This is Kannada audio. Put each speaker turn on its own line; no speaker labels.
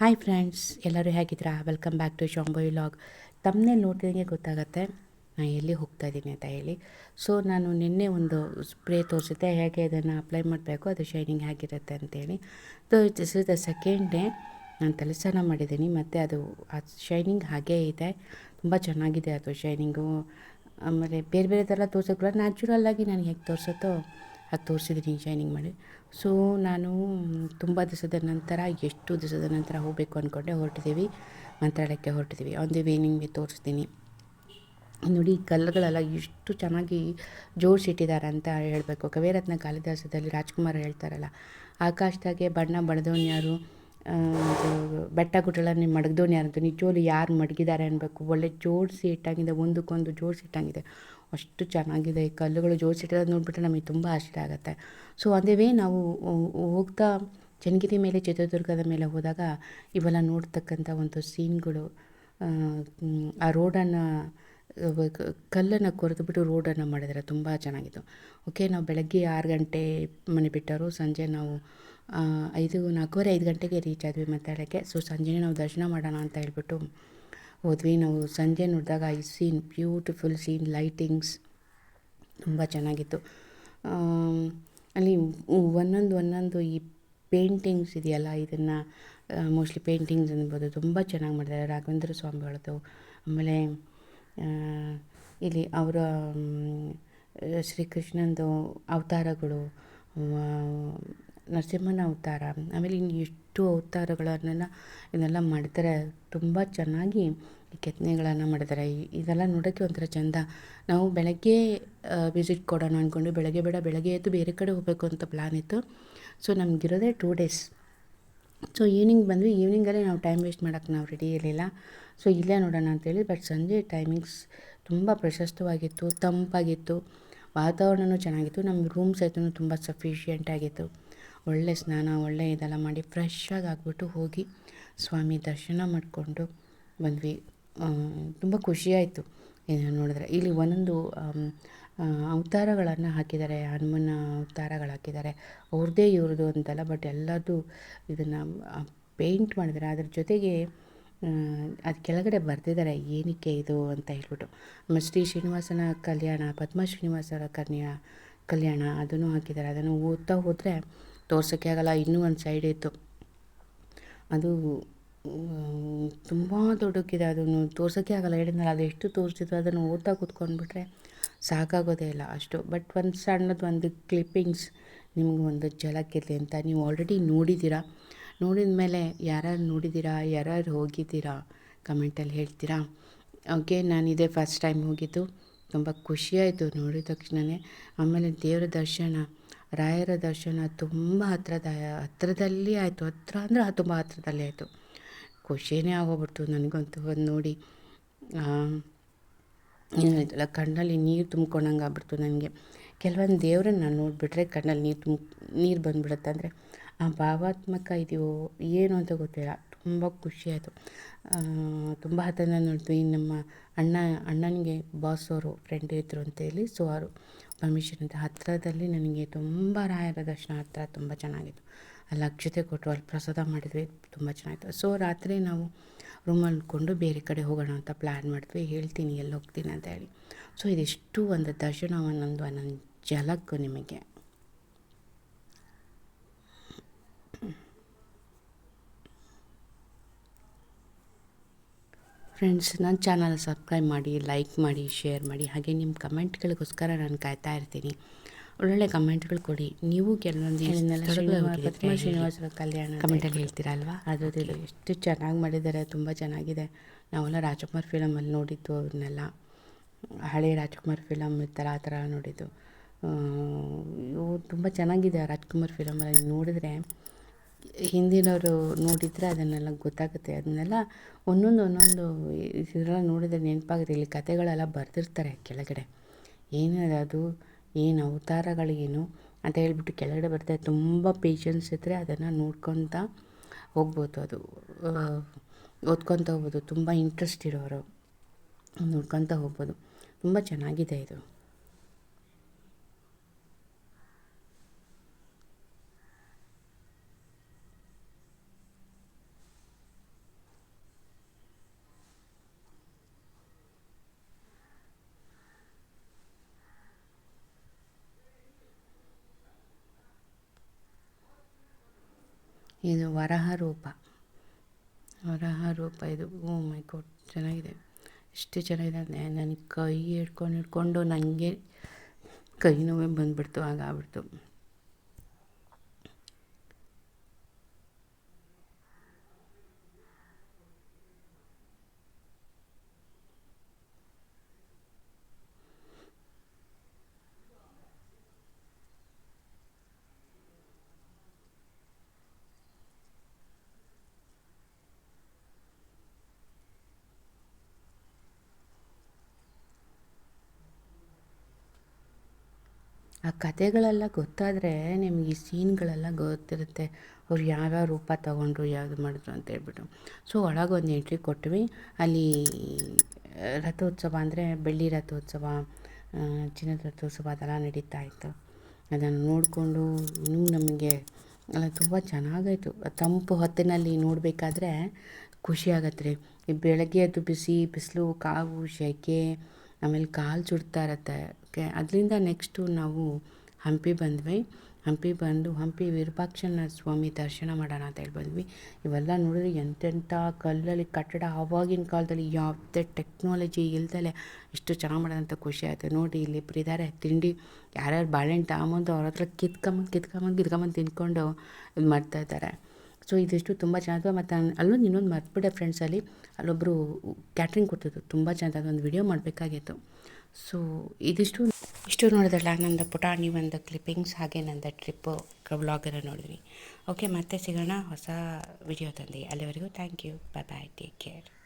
ಹಾಯ್ ಫ್ರೆಂಡ್ಸ್ ಎಲ್ಲರೂ ಹೇಗಿದ್ದೀರಾ? Welcome back to Shambo vlog ತಮ್ಮನೇ ನೋಡಿದಂಗೆ ಗೊತ್ತಾಗುತ್ತೆ ನಾನು ಎಲ್ಲಿ ಹೋಗ್ತಾ ಇದ್ದೀನಿ ಅಂತ ಹೇಳಿ. ಸೊ ನಾನು ನಿನ್ನೆ ಒಂದು ಸ್ಪ್ರೇ ತೋರಿಸಿದ್ದೆ ಹೇಗೆ ಅದನ್ನು ಅಪ್ಲೈ ಮಾಡಬೇಕು, ಅದು ಶೈನಿಂಗ್ ಹೇಗಿರುತ್ತೆ ಅಂತೇಳಿ. So this is the second day ನಾನು ತಲೆಸ್ನಾನ ಮಾಡಿದ್ದೀನಿ, ಮತ್ತು ಅದು, ಆ ಶೈನಿಂಗ್ ಹಾಗೇ ಇದೆ. ತುಂಬ ಚೆನ್ನಾಗಿದೆ ಅದು ಶೈನಿಂಗು ಆಮೇಲೆ ಬೇರೆ ಬೇರೆ ಥರ ಕೂಡ ನ್ಯಾಚುರಲ್ಲಾಗಿ ನಾನು ಹೇಗೆ ತೋರಿಸುತ್ತೋ ಅದು ತೋರಿಸಿದ್ದೀನಿ ಶೈನಿಂಗ್ ಮಾಡಿ. ಸೊ ನಾನು ತುಂಬ ದಿವಸದ ನಂತರ, ಎಷ್ಟು ದಿವಸದ ನಂತರ ಹೋಗಬೇಕು ಅಂದ್ಕೊಂಡೆ ಹೊರಟಿದ್ದೀವಿ ಮಂತ್ರಾಲಯಕ್ಕೆ ಹೊರಟಿದ್ದೀವಿ ಆನ್ ದಿ ವೇ ನಿಮಗೆ ತೋರಿಸ್ತೀನಿ ನೋಡಿ ಕಲ್ಲುಗಳೆಲ್ಲ ಎಷ್ಟು ಚೆನ್ನಾಗಿ ಜೋಡಿಸಿಟ್ಟಿದ್ದಾರೆ ಅಂತ ಹೇಳಬೇಕು. ಕವಿರತ್ನ ಕಾಳಿದಾಸದಲ್ಲಿ ರಾಜ್ಕುಮಾರ್ ಹೇಳ್ತಾರಲ್ಲ, ಆಕಾಶದಾಗೆ ಬಣ್ಣ ಬಡ್ದವನು ಯಾರು? ಬೆಟ್ಟ ಗುಡ್ಡಗಳನ್ನು ಮಡಗ್ದವನು ಯಾರು ಅಂತ ನಿಜವಾಗ್ಲೂ ಯಾರು ಮಡಗಿದ್ದಾರೆ ಅನ್ಬೇಕು? ಒಳ್ಳೆ ಜೋಡಿಸಿ ಇಟ್ಟಂಗಿದೆ ಒಂದಕ್ಕೊಂದು ಜೋಡಿಸಿ ಇಟ್ಟಂಗಿದೆ ಅಷ್ಟು ಚೆನ್ನಾಗಿದೆ ಈ ಕಲ್ಲುಗಳು ಜೋಡಿಸಿಟ್ಟಿರೋದು ನೋಡಿಬಿಟ್ರೆ ನಮಗೆ ತುಂಬ ಆಶ್ಚರ್ಯ ಆಗುತ್ತೆ. ಸೊ ಅದೇ ವೇ ನಾವು ಹೋಗ್ತಾ ಚನ್ನಗಿರಿ ಮೇಲೆ ಚಿತ್ರದುರ್ಗದ ಮೇಲೆ ಹೋದಾಗ ಇವೆಲ್ಲ ನೋಡ್ತಕ್ಕಂಥ ಒಂದು ಸೀನ್ಗಳು ಆ, ರೋಡನ್ನು ಕಲ್ಲನ್ನು ಕೊರೆದುಬಿಟ್ಟು ರೋಡನ್ನು ಮಾಡಿದರೆ. ತುಂಬ ಚೆನ್ನಾಗಿತ್ತು. ಓಕೆ ನಾವು ಬೆಳಗ್ಗೆ ಆರು ಗಂಟೆ ಮನೆ ಬಿಟ್ಟರು. ಸಂಜೆ ನಾವು ಐದು ನಾಲ್ಕೂವರೆ ಐದು ಗಂಟೆಗೆ ರೀಚ್ ಆದ್ವಿ ಮಂತ್ರಾಲಯಕ್ಕೆ ಸೊ ಸಂಜೆನೇ ನಾವು ದರ್ಶನ ಮಾಡೋಣ ಅಂತ ಹೇಳ್ಬಿಟ್ಟು ಹೋದ್ವಿ. ನಾವು ಸಂಜೆ ನೋಡಿದಾಗ I seen, beautiful scene, lightings ತುಂಬ ಚೆನ್ನಾಗಿತ್ತು. ಅಲ್ಲಿ ಒಂದೊಂದು ಒಂದೊಂದು ಈ ಪೇಂಟಿಂಗ್ಸ್ ಇದೆಯಲ್ಲ, ಇದನ್ನು ಮೋಸ್ಟ್ಲಿ ಪೇಂಟಿಂಗ್ಸ್ ಅನ್ಬೋದು ತುಂಬ ಚೆನ್ನಾಗಿ ಮಾಡಿದ್ದಾರೆ ರಾಘವೇಂದ್ರ ಸ್ವಾಮಿಗಳದ್ದು, ಆಮೇಲೆ ಇಲ್ಲಿ ಅವರ ಶ್ರೀಕೃಷ್ಣಂದು ಅವತಾರಗಳು ನರಸಿಂಹನ ಅವತಾರ, ಆಮೇಲೆ ಇನ್ನು ಎಷ್ಟು ಅವತಾರಗಳನ್ನೆಲ್ಲ ಇದನ್ನೆಲ್ಲ ಮಾಡ್ತಾರೆ. ತುಂಬ ಚೆನ್ನಾಗಿ ಕೆತ್ತನೆಗಳನ್ನು ಮಾಡಿದ್ದಾರೆ. ಇದೆಲ್ಲ ನೋಡೋಕ್ಕೆ ಒಂಥರ ಚೆಂದ. ನಾವು ಬೆಳಗ್ಗೆ ವಿಸಿಟ್ ಕೊಡೋಣ ಅಂದ್ಕೊಂಡು ಬೆಳಗ್ಗೆ ಬೇಡ, ಬೆಳಗ್ಗೆ ಎದ್ದು ಬೇರೆ ಕಡೆ ಹೋಗಬೇಕು ಅಂತ ಪ್ಲ್ಯಾನ್ ಇತ್ತು. ಸೊ ನಮಗಿರೋದೇ ಟೂ ಡೇಸ್ ಸೊ ಈವ್ನಿಂಗ್ ಬಂದ್ವಿ. ಈವ್ನಿಂಗಲ್ಲೇ ನಾವು ಟೈಮ್ ವೇಸ್ಟ್ ಮಾಡೋಕ್ಕೆ ನಾವು ರೆಡಿ ಇರಲಿಲ್ಲ. ಸೊ ಇಲ್ಲೇ ನೋಡೋಣ ಅಂತೇಳಿ ಬಟ್ ಸಂಜೆ ಟೈಮಿಂಗ್ಸ್ ತುಂಬ ಪ್ರಶಸ್ತವಾಗಿತ್ತು, ತಂಪಾಗಿತ್ತು. ವಾತಾವರಣವೂ ಚೆನ್ನಾಗಿತ್ತು. ನಮ್ಮ ರೂಮ್ಸ್ ಸಹಿತ ತುಂಬ ಸಫಿಷಿಯೆಂಟ್ ಆಗಿತ್ತು. ಒಳ್ಳೆ ಸ್ನಾನ, ಒಳ್ಳೆ ಇದೆಲ್ಲ ಮಾಡಿ ಫ್ರೆಶ್ಶಾಗಿ ಆಗಿಬಿಟ್ಟು ಹೋಗಿ ಸ್ವಾಮಿ ದರ್ಶನ ಮಾಡಿಕೊಂಡು ಬಂದ್ವಿ. ತುಂಬ ಖುಷಿಯಾಯಿತು ನೋಡಿದ್ರೆ ಇಲ್ಲಿ ಒಂದೊಂದು ಅವತಾರಗಳನ್ನು ಹಾಕಿದ್ದಾರೆ. ಹನುಮನ ಅವತಾರಗಳು ಹಾಕಿದ್ದಾರೆ. ಅವ್ರದ್ದೇ ಇವ್ರದ್ದು ಅಂತಲ್ಲ ಬಟ್ ಎಲ್ಲದು ಇದನ್ನು ಪೇಂಟ್ ಮಾಡಿದ್ದಾರೆ. ಅದ್ರ ಜೊತೆಗೆ ಅದು ಕೆಳಗಡೆ ಬರೆದಿದ್ದಾರೆ. ಏನಕ್ಕೆ ಇದು ಅಂತ ಹೇಳ್ಬಿಟ್ಟು. ಆಮೇಲೆ ಶ್ರೀ ಶ್ರೀನಿವಾಸನ ಕಲ್ಯಾಣ ಪದ್ಮ ಶ್ರೀನಿವಾಸರ ಕನ್ಯಾ, ಕಲ್ಯಾಣ ಅದನ್ನು ಹಾಕಿದ್ದಾರೆ. ಅದನ್ನು ಓದ್ತಾ ಹೋದರೆ ತೋರ್ಸೋಕ್ಕೆ ಆಗಲ್ಲ, ಇನ್ನೂ ಒಂದು ಸೈಡ್ ಇತ್ತು. ಅದು ತುಂಬ ದೊಡ್ಡಕ್ಕಿದೆ ಅದನ್ನು ತೋರ್ಸೋಕ್ಕೆ ಆಗಲ್ಲ. ಹೇಳಿದ್ನಲ್ಲ, ಅದು ಎಷ್ಟು ತೋರಿಸಿದ್ರು ಅದನ್ನು ಓದ್ತಾ ಕೂತ್ಕೊಂಡ್ಬಿಟ್ರೆ ಸಾಕಾಗೋದೇ ಇಲ್ಲ ಅಷ್ಟು. ಬಟ್ ಒಂದು ಸಣ್ಣದು ಒಂದು ಕ್ಲಿಪ್ಪಿಂಗ್ಸ್ ನಿಮ್ಗೆ ಒಂದು ಜಲಕ್ಕಿರಲಿ ಅಂತ ನೀವು ಆಲ್ರೆಡಿ ನೋಡಿದ್ದೀರಾ? ನೋಡಿದ ಮೇಲೆ ಯಾರ್ಯಾರು ನೋಡಿದ್ದೀರಾ? ಯಾರ್ಯಾರು ಹೋಗಿದ್ದೀರಾ? ಕಮೆಂಟಲ್ಲಿ ಹೇಳ್ತೀರಾ? ಓಕೆ ನಾನು ಇದೇ ಫಸ್ಟ್ ಟೈಮ್ ಹೋಗಿದ್ದು. ತುಂಬ ಖುಷಿಯಾಯಿತು ನೋಡಿದ ತಕ್ಷಣವೇ ಆಮೇಲೆ ದೇವರ ದರ್ಶನ. ರಾಯರ ದರ್ಶನ ತುಂಬ ಹತ್ರದ, ಹತ್ರದಲ್ಲಿ ಆಯಿತು. ಹತ್ರ ಅಂದರೆ ತುಂಬ ಹತ್ರದಲ್ಲಿ ಆಯಿತು. ಖುಷಿನೇ ಆಗೋಗ್ಬಿಡ್ತು ನನಗಂತೂ ಒಂದು ನೋಡಿ. ಏನಾಯ್ತಲ್ಲ ಕಣ್ಣಲ್ಲಿ ನೀರು ತುಂಬ್ಕೊಂಡಂಗೆ ಆಗ್ಬಿಡ್ತು ನನಗೆ. ಕೆಲವೊಂದು ದೇವ್ರನ್ನ ನಾನು ನೋಡಿಬಿಟ್ರೆ ಕಣ್ಣಲ್ಲಿ ನೀರು ತುಂಬ, ನೀರು ಬಂದ್ಬಿಡುತ್ತೆ ಅಂದರೆ, ಆ ಭಾವಾತ್ಮಕ ಇದೆಯೋ ಏನು ಅಂತ ಗೊತ್ತಿಲ್ಲ. ತುಂಬ ಖುಷಿಯಾಯಿತು ತುಂಬ ಹತ್ತಿರ ನೋಡಿದ್ವಿ ನಮ್ಮ ಅಣ್ಣ, ಅಣ್ಣನಿಗೆ ಬಾಸ್ ಅವರು ಫ್ರೆಂಡ್ ಇದ್ದರು ಅಂತೇಳಿ ಸೊ ಅವರು ಪರ್ಮಿಷನ್ ಹತ್ತಿರದಲ್ಲಿ ನನಗೆ ತುಂಬ ರಾಯರ ದರ್ಶನ ಹತ್ತಿರ ತುಂಬ ಚೆನ್ನಾಗಿತ್ತು. ಅಲ್ಲಿ ಅಕ್ಷತೆ ಕೊಟ್ಟರು ಅಲ್ಲಿ ಪ್ರಸಾದ ಮಾಡಿದ್ವಿ, ತುಂಬ ಚೆನ್ನಾಗಿತ್ತು. ಸೊ ರಾತ್ರಿ ನಾವು ರೂಮಲ್ಲಿ ಉಳ್ಕೊಂಡು ಬೇರೆ ಕಡೆ ಹೋಗೋಣ ಅಂತ ಪ್ಲ್ಯಾನ್ ಮಾಡಿದ್ವಿ. ಹೇಳ್ತೀನಿ, ಎಲ್ಲಿ ಹೋಗ್ತೀನಿ ಅಂತ ಹೇಳಿ. ಸೊ ಇದಿಷ್ಟು ಒಂದು ದರ್ಶನ ಒಂದೊಂದು ಒಂದೊಂದು ನಿಮಗೆ. ಫ್ರೆಂಡ್ಸ್ ನನ್ನ ಚಾನಲ್ ಸಬ್ಸ್ಕ್ರೈಬ್ ಮಾಡಿ ಲೈಕ್ ಮಾಡಿ ಶೇರ್ ಮಾಡಿ ಹಾಗೆ ನಿಮ್ಮ ಕಮೆಂಟ್ಗಳಿಗೋಸ್ಕರ ನಾನು ಕಾಯ್ತಾ ಇರ್ತೀನಿ. ಒಳ್ಳೊಳ್ಳೆ ಕಮೆಂಟ್ಗಳು ಕೊಡಿ. ನೀವು ಕೆಲವೊಂದು ಶ್ರೀನಿವಾಸ ಶ್ರೀನಿವಾಸರ ಕಲ್ಯಾಣ ಕಮೆಂಟಲ್ಲಿ ಹೇಳ್ತೀರಾ ಅಲ್ವಾ? ಅದು ಇದು ಎಷ್ಟು ಚೆನ್ನಾಗಿ ಮಾಡಿದ್ದಾರೆ ತುಂಬ ಚೆನ್ನಾಗಿದೆ. ನಾವೆಲ್ಲ ರಾಜ್ಕುಮಾರ್ ಫಿಲಮಲ್ಲಿ ನೋಡಿದ್ದು ಅವ್ರನ್ನೆಲ್ಲ. ಹಳೆ ರಾಜ್ಕುಮಾರ್ ಫಿಲಮ್ ಈ ಥರ ಆ ಥರ ನೋಡಿದ್ದು. ಇವು ತುಂಬ ಚೆನ್ನಾಗಿದೆ ರಾಜ್ಕುಮಾರ್ ಫಿಲಮಲ್ಲಿ ನೋಡಿದ್ರೆ ಹಿಂದಿನವರು ನೋಡಿದರೆ ಅದನ್ನೆಲ್ಲ ಗೊತ್ತಾಗುತ್ತೆ. ಅದನ್ನೆಲ್ಲ ಒಂದೊಂದು ಒಂದೊಂದು ಇದೆಲ್ಲ ನೋಡಿದ್ರೆ ನೆನಪಾಗುತ್ತೆ ಇಲ್ಲಿ ಕತೆಗಳೆಲ್ಲ ಬರೆದಿರ್ತಾರೆ ಕೆಳಗಡೆ. ಏನದು ಏನು ಅವತಾರಗಳೇನು? ಅಂತ ಹೇಳ್ಬಿಟ್ಟು ಕೆಳಗಡೆ ಬರ್ತಾರೆ. ತುಂಬ ಪೇಷನ್ಸ್ ಇದ್ದರೆ ಅದನ್ನು ನೋಡ್ಕೊತ ಹೋಗ್ಬೋದು ಅದು. ಓದ್ಕೊತ ಹೋಗ್ಬೋದು. ತುಂಬ ಇಂಟ್ರೆಸ್ಟ್ ಇರೋರು. ನೋಡ್ಕೊತ ಹೋಗ್ಬೋದು. ತುಂಬ ಚೆನ್ನಾಗಿದೆ ಇದು. ಇದು ವರಹ ರೂಪ ವರಹ ರೂಪ ಇದು. ಓ ಮೈ ಗಾಡ್, ಚೆನ್ನಾಗಿದೆ. ಎಷ್ಟು ಚೆನ್ನಾಗಿದೆ ಅಂದರೆ ನನಗೆ ಕೈ ಹಿಡ್ಕೊಂಡು ಹಿಡ್ಕೊಂಡು ನನಗೆ ಕೈ ನೋವೇ ಬಂದುಬಿಡ್ತು, ಹಾಗಾಗ್ಬಿಡ್ತು. ಆ ಕಥೆಗಳೆಲ್ಲ ಗೊತ್ತಾದರೆ ನಿಮಗೆ ಈ ಸೀನ್ಗಳೆಲ್ಲ ಗೊತ್ತಿರುತ್ತೆ. ಅವ್ರು ಯಾವ್ಯಾವ ರೂಪ ತಗೊಂಡ್ರು, ಯಾವ್ದು ಮಾಡಿದ್ರು ಅಂತ ಹೇಳ್ಬಿಟ್ಟು. ಸೊ, ಒಳಗೆ ಒಂದು ಎಂಟ್ರಿ ಕೊಟ್ವಿ. ಅಲ್ಲಿ ರಥೋತ್ಸವ ಅಂದರೆ ಬೆಳ್ಳಿ ರಥೋತ್ಸವ ಚಿನ್ನದ ರಥೋತ್ಸವ ಅದೆಲ್ಲ ನಡೀತಾ ಇತ್ತು. ಅದನ್ನು ನೋಡಿಕೊಂಡು ಇನ್ನೂ ನಮಗೆ ಅಲ್ಲ, ತುಂಬ ಚೆನ್ನಾಗಾಯಿತು. ತಂಪು ಹೊತ್ತಿನಲ್ಲಿ ನೋಡಬೇಕಾದ್ರೆ ಖುಷಿ ಆಗತ್ತೆ ರೀ. ಬೆಳಗ್ಗೆ ಅದು ಬಿಸಿ, ಬಿಸಿಲು, ಕಾವು, ಸೆಕೆ ಆಮೇಲೆ ಕಾಲು ಸುಡ್ತಾ ಇರತ್ತೆ ಕೆ ಅದರಿಂದ ನೆಕ್ಸ್ಟು ನಾವು ಹಂಪಿ ಬಂದ್ವಿ. ಹಂಪಿ ಬಂದು, ಹಂಪಿ ವಿರೂಪಾಕ್ಷನ ಸ್ವಾಮಿ ದರ್ಶನ ಮಾಡೋಣ ಅಂತ ಹೇಳಿ ಬಂದ್ವಿ. ಇವೆಲ್ಲ ನೋಡಿದ್ರೆ ಎಂತೆಂಥ ಕಲ್ಲಲ್ಲಿ ಕಟ್ಟಡ ಆವಾಗಿನ ಕಾಲದಲ್ಲಿ ಯಾವುದೇ ಟೆಕ್ನಾಲಜಿ ಇಲ್ದಲೆ ಇಷ್ಟು ಚೆನ್ನಾಗಿ ಮಾಡೋದಂತ ಖುಷಿ ಆಯಿತು. ನೋಡಿ, ಇಲ್ಲಿ ಪ್ರಿದಾರೆ ತಿಂಡಿ, ಯಾರ್ಯಾರು ಬಾಳೆಹಣ್ಣು ತಗೊಂಬಂದು ಅವ್ರ ಹತ್ರ ಕಿತ್ಕೊಂಬಂದು ಕಿತ್ಕೊಂಬಂದು ಕಿತ್ಕೊಂಬಂದು ತಿಂದ್ಕೊಂಡು ಇದು ಮಾಡ್ತಾ ಇದ್ದಾರೆ. ಸೊ ಇದಿಷ್ಟು ತುಂಬ ಚೆನ್ನಾಗಿತ್ತು ಮತ್ತು ಅಲ್ಲೊಂದು ಇನ್ನೊಂದು ಮರ್ತ್ಬಿಟ್ಟೆ ಫ್ರೆಂಡ್ಸಲ್ಲಿ. ಅಲ್ಲೊಬ್ಬರು ಕ್ಯಾಟ್ರಿಂಗ್ ಕೊಡ್ತಿದ್ರು. ತುಂಬ ಚೆನ್ನಾಗಿ ಅದೊಂದು ವಿಡಿಯೋ ಮಾಡಬೇಕಾಗಿತ್ತು. ಸೊ ಇದಿಷ್ಟು ಇಷ್ಟು ನೋಡಿದ್ರಲ್ಲ, ನಂದು ಪುಟಾಣಿ ಒಂದು ಕ್ಲಿಪ್ಪಿಂಗ್ಸ್ ಹಾಗೆ ನಂದು ಟ್ರಿಪ್ಪು ವ್ಲಾಗನ್ನು ನೋಡಿದ್ವಿ. ಓಕೆ, ಮತ್ತೆ ಸಿಗೋಣ ಹೊಸ ವಿಡಿಯೋದಲ್ಲಿ. ಅಲ್ಲಿವರೆಗೂ thank you. Bye bye. Take care.